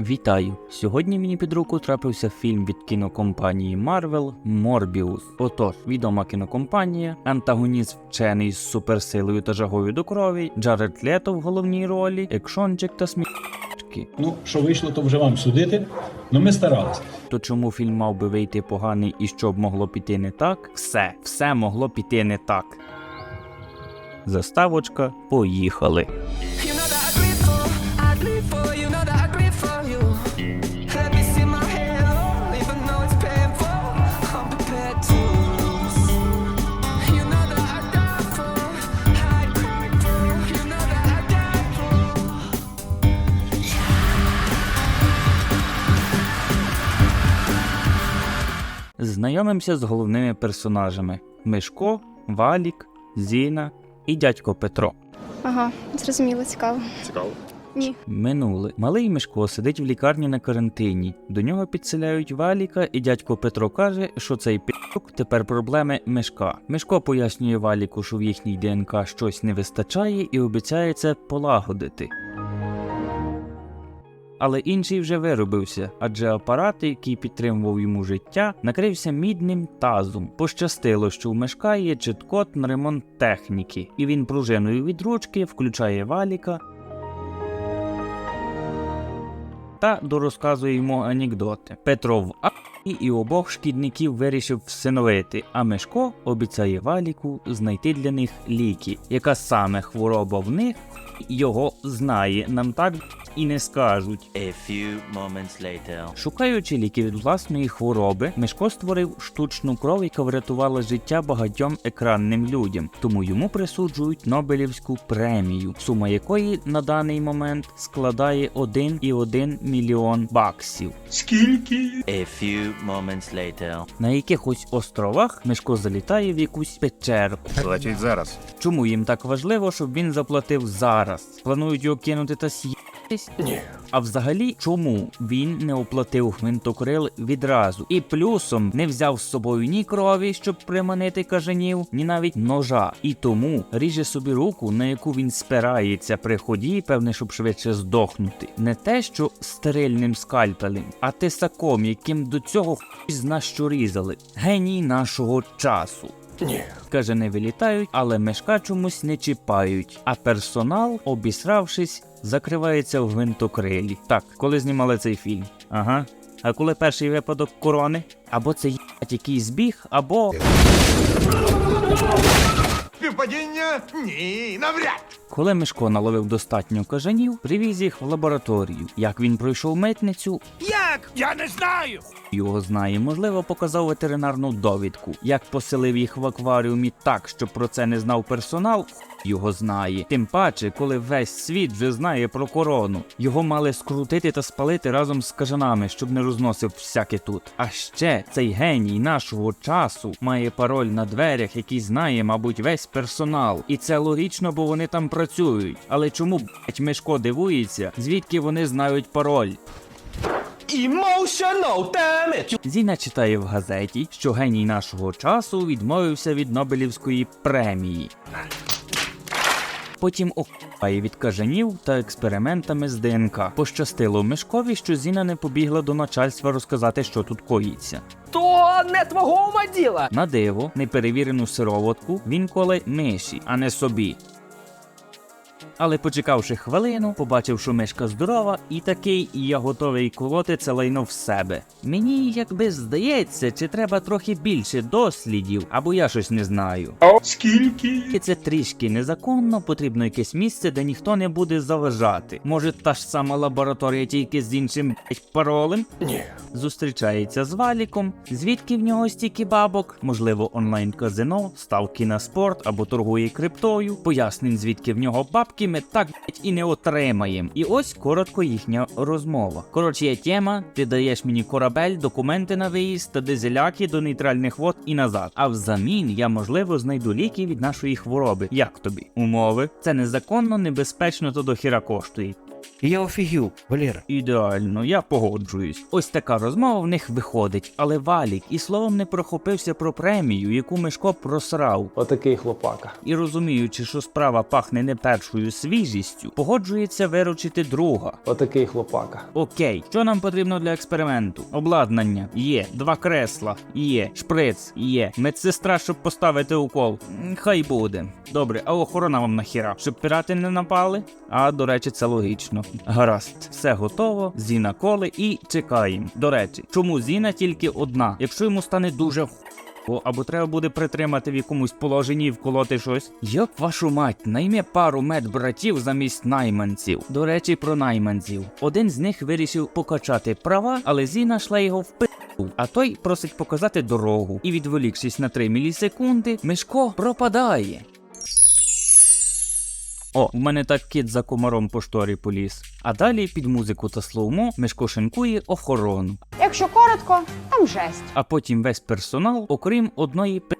Вітаю! Сьогодні мені під руку трапився фільм від кінокомпанії Marvel Morbius. Отож, відома кінокомпанія, антагоніст вчений з суперсилою та жагою до крові, Джаред Лето в головній ролі, екшончик та смішки. Ну, що вийшло, то вже вам судити. Ну ми старалися. То чому фільм мав би вийти поганий і що б могло піти не так? Все, все могло піти не так. Заставочка, поїхали. Знайомимося з головними персонажами: Мишко, Валік, Зіна і дядько Петро. Ага, зрозуміло, цікаво. Цікаво. Ні. Минуле. Малий Мишко сидить в лікарні на карантині. До нього підселяють Валіка, і дядько Петро каже, що цей пі***к тепер проблеми Мишка. Мишко пояснює Валіку, що в їхній ДНК щось не вистачає, і обіцяє це полагодити. Але інший вже виробився, адже апарат, який підтримував йому життя, накрився мідним тазом. Пощастило, що у мешка є чіткод на ремонт техніки, і він пружиною від ручки включає валіка та дорозказує йому анекдоти. Петро в ахуї і обох шкідників вирішив всиновити, а Мешко обіцяє Валіку знайти для них ліки. Яка саме хвороба в них його знає, нам так і не скажуть. A few moments later. Шукаючи ліки від власної хвороби, Мишко створив штучну кров, яка врятувала життя багатьом екранним людям, тому йому присуджують Нобелівську премію, сума якої на даний момент складає 1,1 мільйон баксів. Скільки? A few moments later. На якихось островах Мишко залітає в якусь печеру. Платіть зараз. Чому їм так важливо, щоб він заплатив зараз? Планують його кинути та с'їтись? Ні. А взагалі, чому він не оплатив гвинтокрил відразу? І плюсом не взяв з собою ні крові, щоб приманити кажанів, ні навіть ножа. І тому ріже собі руку, на яку він спирається при ході, певне, щоб швидше здохнути. Не те, що стерильним скальпелем, а тисаком, яким до цього хуй зна що різали. Геній нашого часу. Каже, не вилітають, але мешка чомусь не чіпають. А персонал, обісравшись, закривається в гвинтокрилі. Так, коли знімали цей фільм? Ага. А коли перший випадок корони? Або це їбать якийсь збіг, або. Співпадіння? Ні, навряд. Коли Мишко наловив достатньо кажанів, привіз їх в лабораторію. Як він пройшов митницю, Як? Я не знаю. його знає, можливо, показав ветеринарну довідку. Як поселив їх в акваріумі так, щоб про це не знав персонал, його знає. Тим паче, коли весь світ вже знає про корону. Його мали скрутити та спалити разом з кажанами, щоб не розносив всяке тут. А ще цей геній нашого часу має пароль на дверях, який знає, мабуть, весь персонал. І це логічно, бо вони там працюють. Але чому блять Мишко дивується, звідки вони знають пароль? Emotional damage. Зіна читає в газеті, що геній нашого часу відмовився від Нобелівської премії. Потім охує від кажанів та експериментами з ДНК. Пощастило Мишкові, що Зіна не побігла до начальства розказати, що тут коїться. То не твого ума діла. На диво, неперевірену сироватку він коле миші, а не собі. Але почекавши хвилину, побачив, що мишка здорова, і такий я готовий колоти це лайно в себе. Мені якби здається, чи треба трохи більше дослідів, або я щось не знаю. Скільки? І це трішки незаконно, потрібно якесь місце, де ніхто не буде заважати. Може, та ж сама лабораторія тільки з іншим паролем? Ні. Зустрічається з валіком, звідки в нього стільки бабок, можливо, онлайн-казино, ставки на спорт або торгує криптою. Пояснень, звідки в нього бабки, ми так блять, і не отримаємо. І ось коротко їхня розмова. Коротше, є тема, ти даєш мені корабель, документи на виїзд та дизеляки до нейтральних вод і назад. А взамін я можливо знайду ліки від нашої хвороби. Як тобі? Умови? Це незаконно, небезпечно та дохіра коштує. Я офігів, Валера. Ідеально, я погоджуюсь. Ось така розмова в них виходить, але Валік і словом не прохопився про премію, яку Мишко просрав. Отакий хлопака. І розуміючи, що справа пахне не першою свіжістю, погоджується виручити друга. Отакий хлопака. Окей, що нам потрібно для експерименту? Обладнання є, два кресла є, шприц є, медсестра, щоб поставити укол. Хай буде. Добре, а охорона вам нахіра, щоб пірати не напали? А до речі, це логічно. Гаразд, все готово, Зіна коли і чекаємо. До речі, чому Зіна тільки одна? Якщо йому стане дуже ху... або треба буде притримати в якомусь положенні і вколоти щось. Як вашу мать, найме пару медбратів замість найманців. До речі, про найманців. Один з них вирішив покачати права, але Зіна шла його в пи. А той просить показати дорогу, і відволікшись на 3 мілісекунди, Мишко пропадає. О, в мене так кіт за комаром по шторі поліз. А далі під музику та слоумо Мишко шинкує охорону. Якщо коротко, там жесть. А потім весь персонал, окрім одної пи***,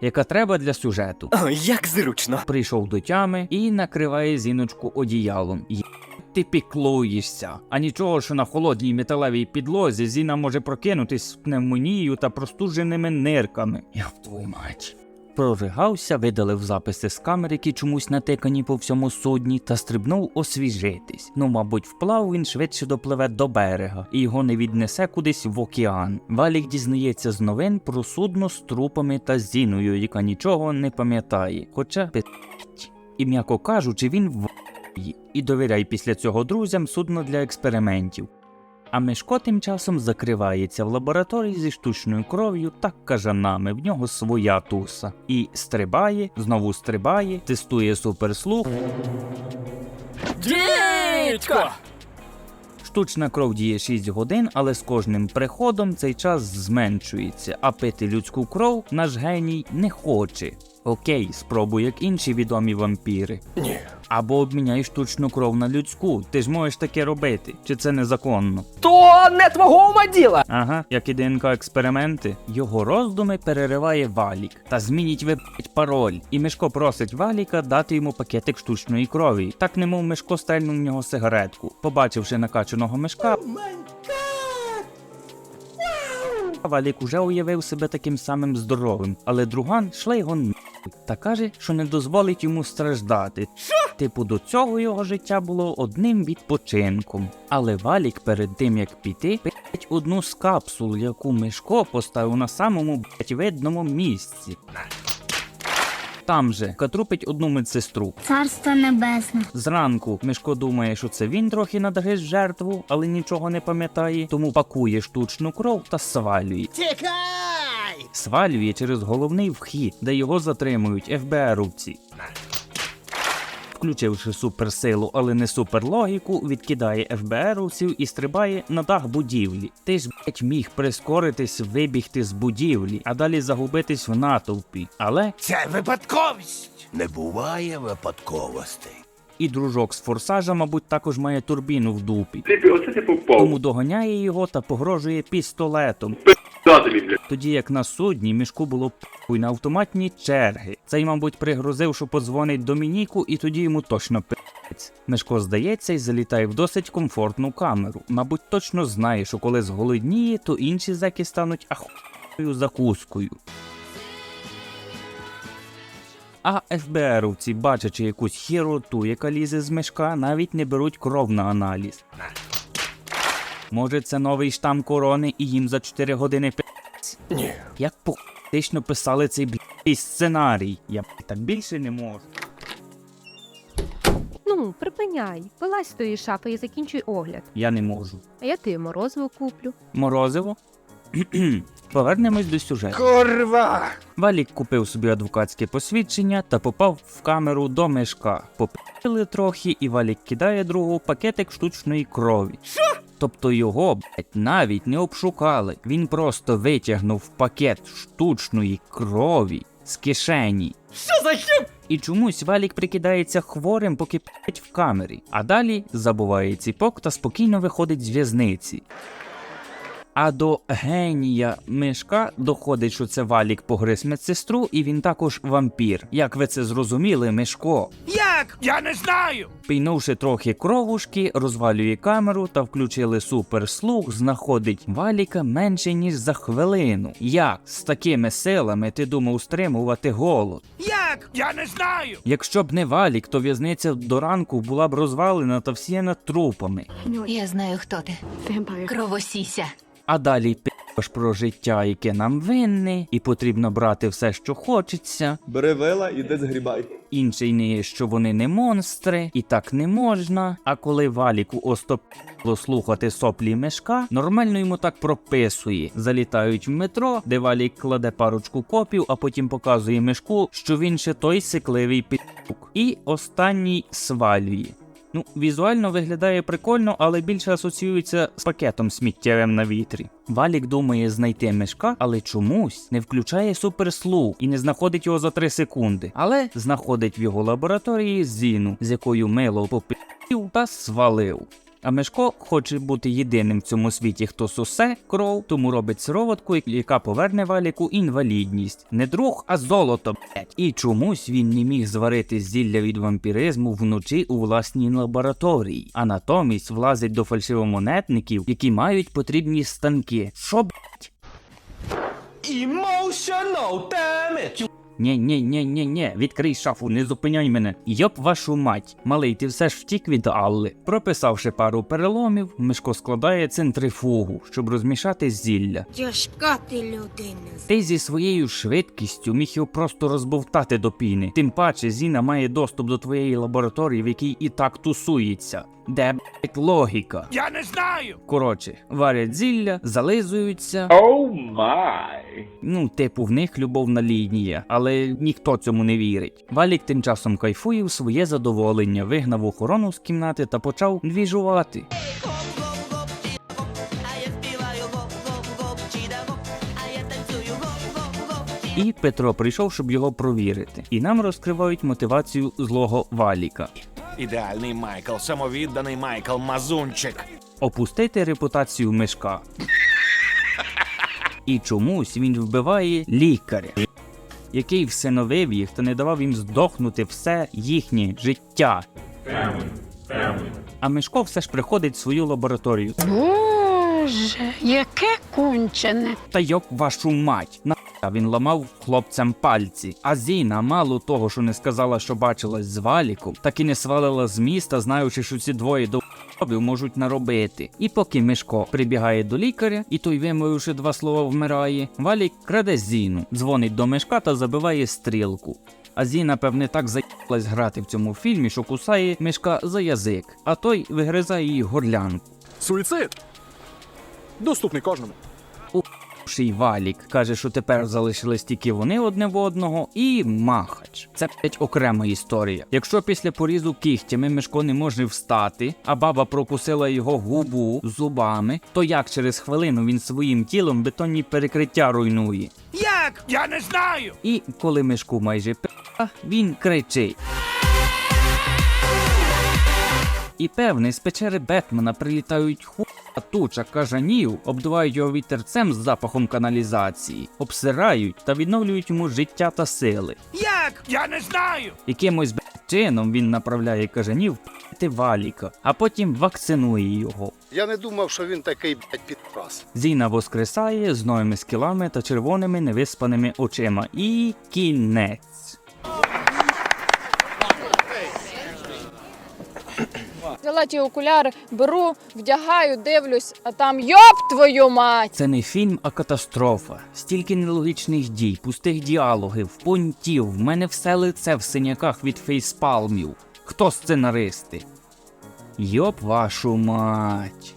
яка треба для сюжету. О, як зручно. Прийшов до тями і накриває зіночку одіялом. Є- Ти піклуєшся. А нічого, що на холодній металевій підлозі Зіна може прокинутись з пневмонією та простуженими нирками. Я в твою мать. Проригався, видалив записи з камер, які чомусь натикані по всьому судні, та стрибнув освіжитись. Ну, мабуть, вплав він швидше допливе до берега і його не віднесе кудись в океан. Валік дізнається з новин про судно з трупами та зіною, яка нічого не пам'ятає. Хоча пи***ть. І м'яко кажучи, він в і довіряй після цього друзям судно для експериментів. А Мишко тим часом закривається в лабораторії зі штучною кров'ю та кажанами. В нього своя туса. І стрибає, знову стрибає, тестує суперслух. Дідько! Штучна кров діє 6 годин, але з кожним приходом цей час зменшується, а пити людську кров наш геній не хоче. Окей, спробуй як інші відомі вампіри. Ні. Або обміняй штучну кров на людську. Ти ж можеш таке робити. Чи це незаконно? То не твого ума діла. Ага, як і ДНК експерименти. Його роздуми перериває Валік та змініть ви пароль. І Мишко просить Валіка дати йому пакетик штучної крові. Так немов Мишко стельнув в нього сигаретку. Побачивши накачаного мишка. Валік уже уявив себе таким самим здоровим, але друган шле його нахуй та каже, що не дозволить йому страждати. Типу, до цього його життя було одним відпочинком. Але Валік перед тим як піти, пить одну з капсул, яку Мишко поставив на самому блять, видному місці. Там же катрупить одну медсестру. Царство небесне. Зранку Мишко думає, що це він трохи надгриз жертву, але нічого не пам'ятає, тому пакує штучну кров та свалює. Тікай! Свалює через головний вхід, де його затримують ФБРовці. Включивши суперсилу, але не суперлогіку, відкидає ФБРовців і стрибає на дах будівлі. Ти ж блять міг прискоритись, вибігти з будівлі, а далі загубитись в натовпі. Але Це випадковість. Не буває випадковостей. і дружок з форсажа, мабуть, також має турбіну в дупі. Типи, оце ти попав. Тому доганяє його та погрожує пістолетом. Блядь. Тоді як на судні мішку було пуй на автоматні черги. Цей, мабуть, пригрозив, що подзвонить Домініку, і тоді йому точно пи***ць. Мишко здається і залітає в досить комфортну камеру. Мабуть, точно знає, що коли зголодніє, то інші зеки стануть ахуєю закускою. А ФБРовці, бачачи якусь хіроту, яка лізе з мешка, навіть не беруть кров на аналіз. Може, це новий штам корони і їм за 4 години пи***ць? Ні. Як по***тично писали цей блядь, сценарій? Я б так більше не можу. Ну, припиняй. Вилазь з тої шафи і закінчуй огляд. Я не можу. А я ти морозиво куплю. Морозиво? Повернемось до сюжету. Курва! Валік купив собі адвокатське посвідчення та попав в камеру до мешка. Попили трохи, і Валік кидає другу пакетик штучної крові. Що? Тобто його, блять, навіть не обшукали. Він просто витягнув пакет штучної крові з кишені. Що за хіп? І чомусь Валік прикидається хворим, поки п'ять в камері, а далі забуває ціпок та спокійно виходить з в'язниці. А до генія мишка доходить, що це валік погриз медсестру, і він також вампір. Як ви це зрозуміли, Мишко? Як? Я не знаю. Пійнувши трохи кровушки, розвалює камеру та включили суперслух, знаходить валіка менше ніж за хвилину. Як з такими силами ти думав стримувати голод? Як? Я не знаю. Якщо б не валік, то в'язниця до ранку була б розвалена та всіяна трупами. Я знаю, хто ти. Кровосіся. А далі пи***ш про життя, яке нам винне, і потрібно брати все, що хочеться. Бери вила, іди згрібай. Інший не є, що вони не монстри, і так не можна. А коли валіку остопіло слухати соплі мешка, нормально йому так прописує. Залітають в метро, де валік кладе парочку копів, а потім показує мешку, що він ще той сикливий підук. І останній свалює. Ну, візуально виглядає прикольно, але більше асоціюється з пакетом сміттєвим на вітрі. Валік думає знайти мешка, але чомусь не включає суперслуг і не знаходить його за 3 секунди. Але знаходить в його лабораторії Зіну, з якою мило попив та свалив. А Мешко хоче бути єдиним в цьому світі, хто сусе кров, тому робить сироватку, яка поверне валіку інвалідність. Не друг, а золото, блять. І чомусь він не міг зварити зілля від вампіризму вночі у власній лабораторії, а натомість влазить до фальшивомонетників, які мають потрібні станки. Що блять? Emotional damage. Ні, ні, ні, ні, ні, відкрий шафу, не зупиняй мене. Йоп вашу мать. Малий, ти все ж втік від Алли. Прописавши пару переломів, Мишко складає центрифугу, щоб розмішати зілля. Тяжка ти людина. Ти зі своєю швидкістю міг його просто розбовтати до піни. Тим паче Зіна має доступ до твоєї лабораторії, в якій і так тусується. Де блять логіка? Я не знаю. Коротше, варять зілля, зализуються. Оу май. Ну, типу, в них любовна лінія, але ніхто цьому не вірить. Валік тим часом кайфує в своє задоволення, вигнав охорону з кімнати та почав двіжувати. І Петро прийшов, щоб його провірити. І нам розкривають мотивацію злого Валіка. Ідеальний Майкл, самовідданий Майкл, мазунчик. опустити репутацію мешка. І чомусь він вбиває лікаря, який всиновив їх та не давав їм здохнути все їхнє життя. А Мишко все ж приходить в свою лабораторію. Боже, яке кончене. Та йоп вашу мать! На він ламав хлопцям пальці. А Зіна, мало того, що не сказала, що бачилась з валіком, так і не свалила з міста, знаючи, що ці двоє до можуть наробити. І поки Мишко прибігає до лікаря, і той, вимовивши два слова, вмирає, валік краде Зіну, дзвонить до Мишка та забиває стрілку. А Зіна, певне, так заїлась грати в цьому фільмі, що кусає Мишка за язик, а той вигризає її горлянку. Суїцид. Доступний кожному. Ший Валік каже, що тепер залишились тільки вони одне в одного, і махач. Це п'ять окрема історія. Якщо після порізу кігтями Мишко не може встати, а баба прокусила його губу зубами, то як через хвилину він своїм тілом бетонні перекриття руйнує? Як? Я не знаю. І коли Мишку майже пи***а, він кричить. І певне, з печери Бетмена прилітають ху туча кажанів, обдувають його вітерцем з запахом каналізації, обсирають та відновлюють йому життя та сили. Як? Я не знаю. Якимось чином він направляє кажанів пити валіка, а потім вакцинує його. Я не думав, що він такий блядь, підраз. Зіна воскресає з новими скілами та червоними невиспаними очима. І кінець. Взяла ті окуляри, беру, вдягаю, дивлюсь, а там йоп твою мать! Це не фільм, а катастрофа. Стільки нелогічних дій, пустих діалогів, понтів. В мене все лице в синяках від фейспалмів. Хто сценаристи? Йоп вашу мать.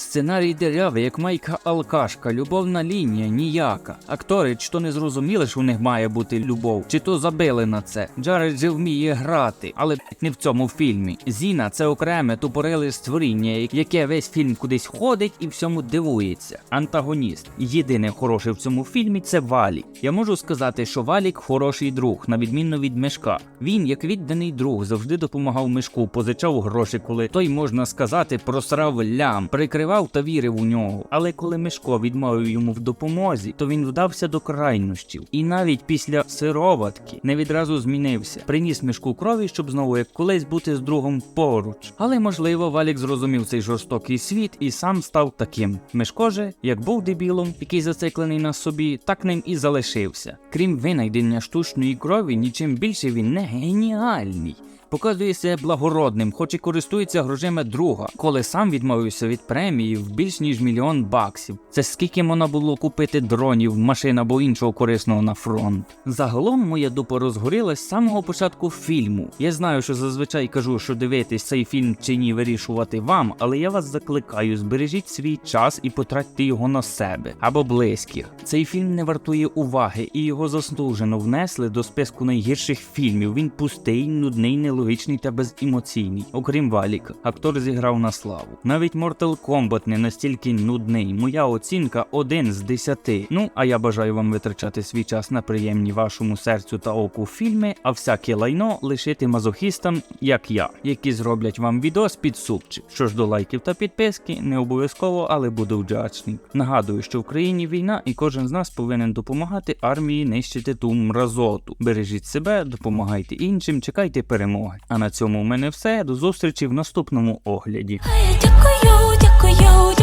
Сценарій дерявий, як майка алкашка, любовна лінія ніяка. Актори чи то не зрозуміли, що у них має бути любов, чи то забили на це. Джаред же вміє грати, але не в цьому фільмі. Зіна це окреме тупориле створіння, яке весь фільм кудись ходить і всьому дивується. Антагоніст. Єдине хороше в цьому фільмі це Валік. Я можу сказати, що Валік хороший друг, на відміну від Мешка. Він, як відданий друг, завжди допомагав Мешку, позичав гроші, коли той, можна сказати, просрав лям, прикривав переживав та вірив у нього. Але коли Мишко відмовив йому в допомозі, то він вдався до крайнощів. І навіть після сироватки не відразу змінився. Приніс мішку крові, щоб знову як колись бути з другом поруч. Але можливо, Валік зрозумів цей жорстокий світ і сам став таким. Мишко же, як був дебілом, який зациклений на собі, так ним і залишився. Крім винайдення штучної крові, нічим більше він не геніальний. Показує себе благородним, хоч і користується грошима друга, коли сам відмовився від премії в більш ніж мільйон баксів. Це скільки можна було купити дронів, машин або іншого корисного на фронт. Загалом моя дупа розгорілась з самого початку фільму. Я знаю, що зазвичай кажу, що дивитись цей фільм чи ні вирішувати вам, але я вас закликаю, збережіть свій час і потратьте його на себе або близьких. Цей фільм не вартує уваги, і його заслужено внесли до списку найгірших фільмів. Він пустий, нудний, нелогічний та беземоційний. Окрім Валіка, актор зіграв на славу. Навіть Mortal Kombat не настільки нудний. Моя оцінка 1 з 10. Ну а я бажаю вам витрачати свій час на приємні вашому серцю та оку фільми, а всяке лайно лишити мазохістам, як я, які зроблять вам відос під супчик. Що ж до лайків та підписки, не обов'язково, але буду вдячний. Нагадую, що в країні війна, і кожен з нас повинен допомагати армії нищити ту мразоту. Бережіть себе, допомагайте іншим, чекайте перемоги перемоги. А на цьому в мене все. До зустрічі в наступному огляді. Дякую, дякую.